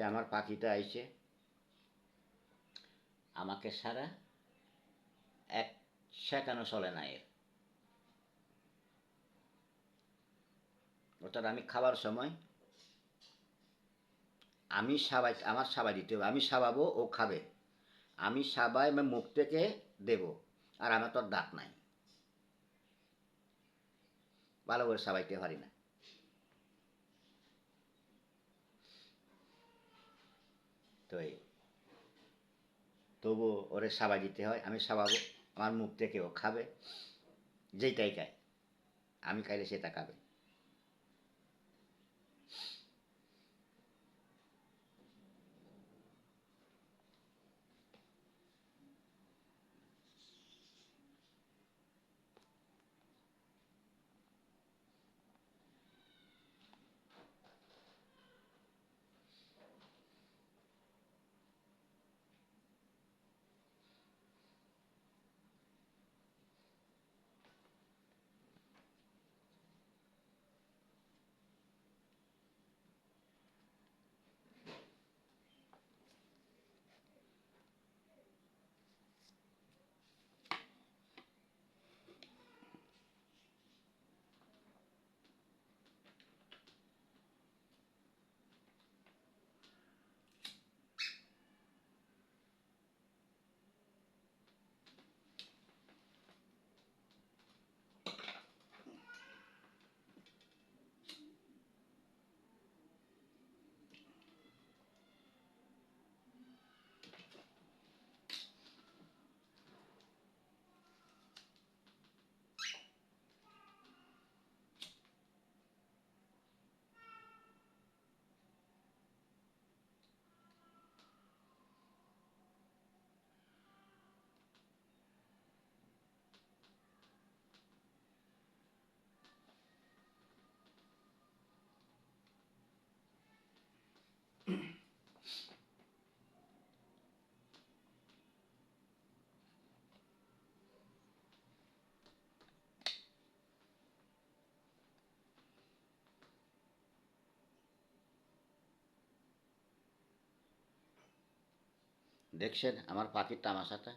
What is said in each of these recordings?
এ আমার পাখিটা আইছে, আমাকে সারা এক সেকেন্ডও চলে না এর। অর্থাৎ আমি খাবার সময় আমি সাবাই, আমার সাবাই দিতে হবে, আমি সাবাবো, ও খাবে। আমি সাবাই আমি মুখ থেকে দেব, আর আমার তো দাঁত নাই। ভালো করে সাবাইতে পারি না। তো এই। তবু ওরে সাবা দিতে হয়, আমি সাবাবো। আমার মুখ থেকে ও খাবে, যেইটাই খায়। আমি খাইলে সেটা খাবে। দেখছেন আমার পাখির তামাশাটা?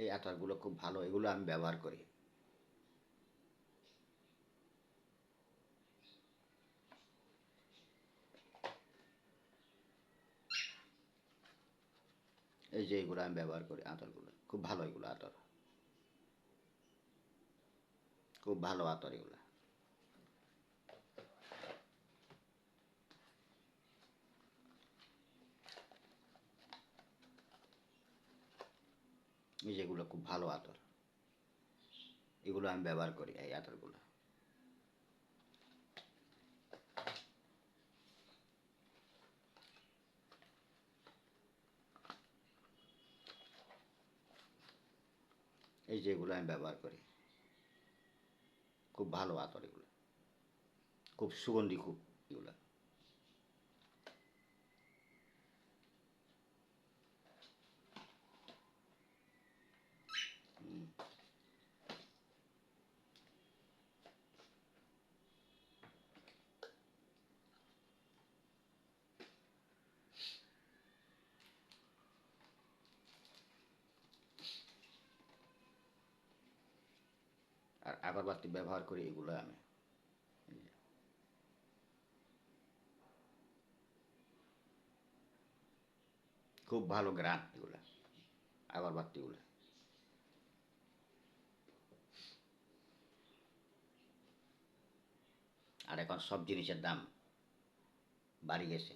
এই আচারগুলো খুব ভালো, এগুলো আমি ব্যবহার করি। এই যে এগুলো আমি ব্যবহার করি, আতরগুলো। খুব ভালো এগুলো আতর। খুব ভালো আতর এগুলো। এই যেগুলো খুব ভালো আতর। এগুলো আমি ব্যবহার করি এই আতরগুলো। এই যেগুলো আমি ব্যবহার করি। খুব ভালো আতর এগুলো। খুব সুগন্ধি খুব এগুলো। আগরবাতি ব্যবহার করি, এগুলো আমি। খুব ভালো গ্রান এগুলা আগরবাতিগুলো আর এখন সব জিনিসের দাম বাড়ি গেছে।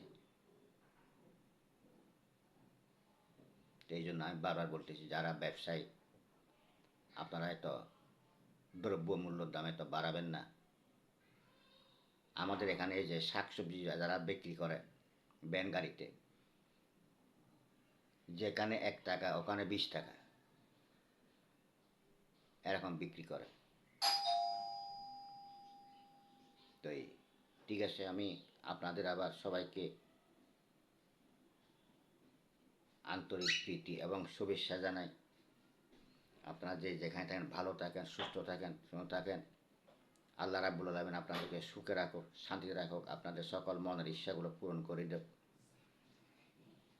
এই জন্য আমি বারবার বলতেছি, যারা ব্যবসায়ী আপনারা এত দ্রব্য মূল্যর দাম এত বাড়াবেন না। আমাদের এখানে এই যে শাকসবজি যারা বিক্রি করে ব্যান গাড়িতে, যেখানে এক টাকা, ওখানে বিশ টাকা, এরকম বিক্রি করে। তো এই, ঠিক আছে, আমি আপনাদের আবার সবাইকে আন্তরিক প্রীতি এবং শুভেচ্ছা জানাই। আপনারা যে যেখানে থাকেন, ভালো থাকেন, সুস্থ থাকেন থাকেন। আল্লাহ রাব্বুল আলমিন আপনাদেরকে সুখে রাখুক, শান্তিতে রাখুক। আপনাদের সকল মনের ইচ্ছাগুলো পূরণ করে দেব।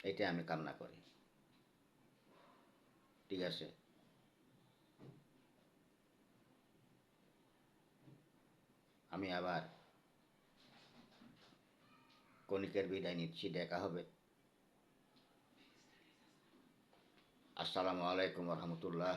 এটাই আমি কামনা করি। ঠিক আছে? আমি আবার কণিকের বিদায় নিচ্ছি, দেখা হবে। আসসালামু আলাইকুম রহমতুল্লাহ।